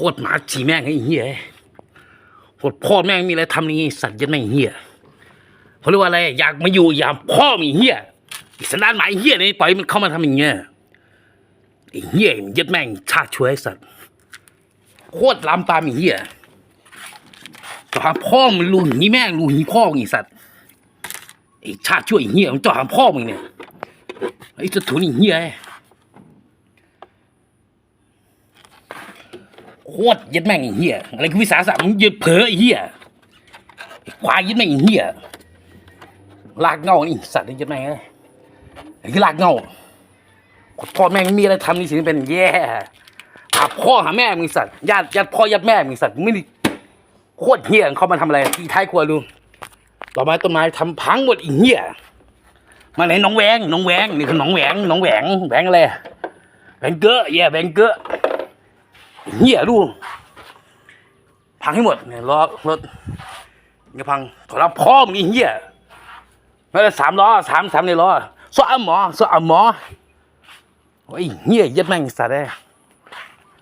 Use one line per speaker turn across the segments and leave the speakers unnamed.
คตรหมาฉีแม่งไอ้เหี้ยโคตรพ่อแม่งมีอะไรทำนี่สัตว์ยัดแม่งเหี้ยเขาเรียกว่าอะไรอยากมาอยู่อยากพ่อมีเหี้ยสันดานหมาไอ้เหี้ยนี่ปล่อยมันเข้ามาทำอย่างเงี้ยไอ้เหี้ยยัดแม่งชาช่วยสัตว์โคตรลามปามไอ้เหี้ยจ่อหาพ่อมันรูหีแม่งรูหีพ่อมึงไอ้สัตว์ไอ้ชาช่วยไอ้เหี้ยมันจ่อหาพ่อมึงเนี่ยไอ้จะถุนไอ้เหี้ย โคตรยัดแม่งไอ้เหี้ยอะไรคือวิสาสะมึงยึดเผลอไอ้เหี้ยควายยัดแม่งไอ้เหี้ยลากเงานี่สัตว์นี่ยัดแม่งเอ้ยไอ้คือลากเงาพ่อแม่งมีอะไรทำนี่สิเป็นแย่หาพ่อหาแม่มึงสัตว์ญาติญาติพ่อญาติแม่มึงสัตว์ไม่ได้โคตรเหี้ยเขามาทำอะไรที่ท้ายครัวดูต่อไม้ต้นไม้ทำพังหมดไอีเหี้ยมาไหนน้องแหวงน้องแหวงนี่คือน้องแหวงน้องแหวงแหวงอะไรแหวงเกอแย่แหวงเกอ เหี้ยดูกพังให้หมดเนี่ยล้อรถเนี่ยพังถอดรับพ่อมึงเหี้ยไม่ได้สามล้อสามสามในล้อซ้อหมอซ้อหมอโอ้ยเหี้ยยัดแม่งสัตว์เลย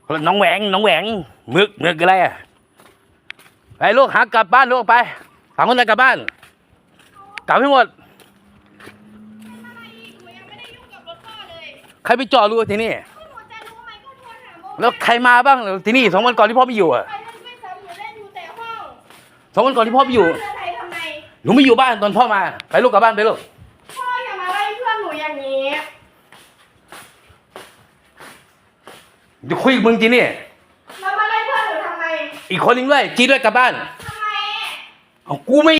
แล้วน้องแหวงน้องแหวงมึกมึกอะไรอะไปลูกหากลับบ้านลูกไปสามคนเลยกลับบ้านกลับให้หมดใครไปจอดรู้ที่นี่ แล้วใครมาบ้างที่นี่สองวันก่อนที่พ่อไม่อยู่อะ
ใครเล่นไม่ซ้ำหนูเล่นอยู่แต่ห้อง
สองวันก่อนที่พ่อไม่อยู่
เพื่อไทยทำไม
หนูไม่อยู่บ้านตอนพ่อมา ไปลูกกลับบ้านไปลูก
พ่ออย่ามาไล่เพื่อนหนูอย่างนี้
เดี๋ยวคุยกับมึงจีนี่
แล้วมาไล่เพื่อนหนูทำไม
อีกคนนึงด้วยจีด้วยกลับบ้าน
ทำไม
เอากูไม่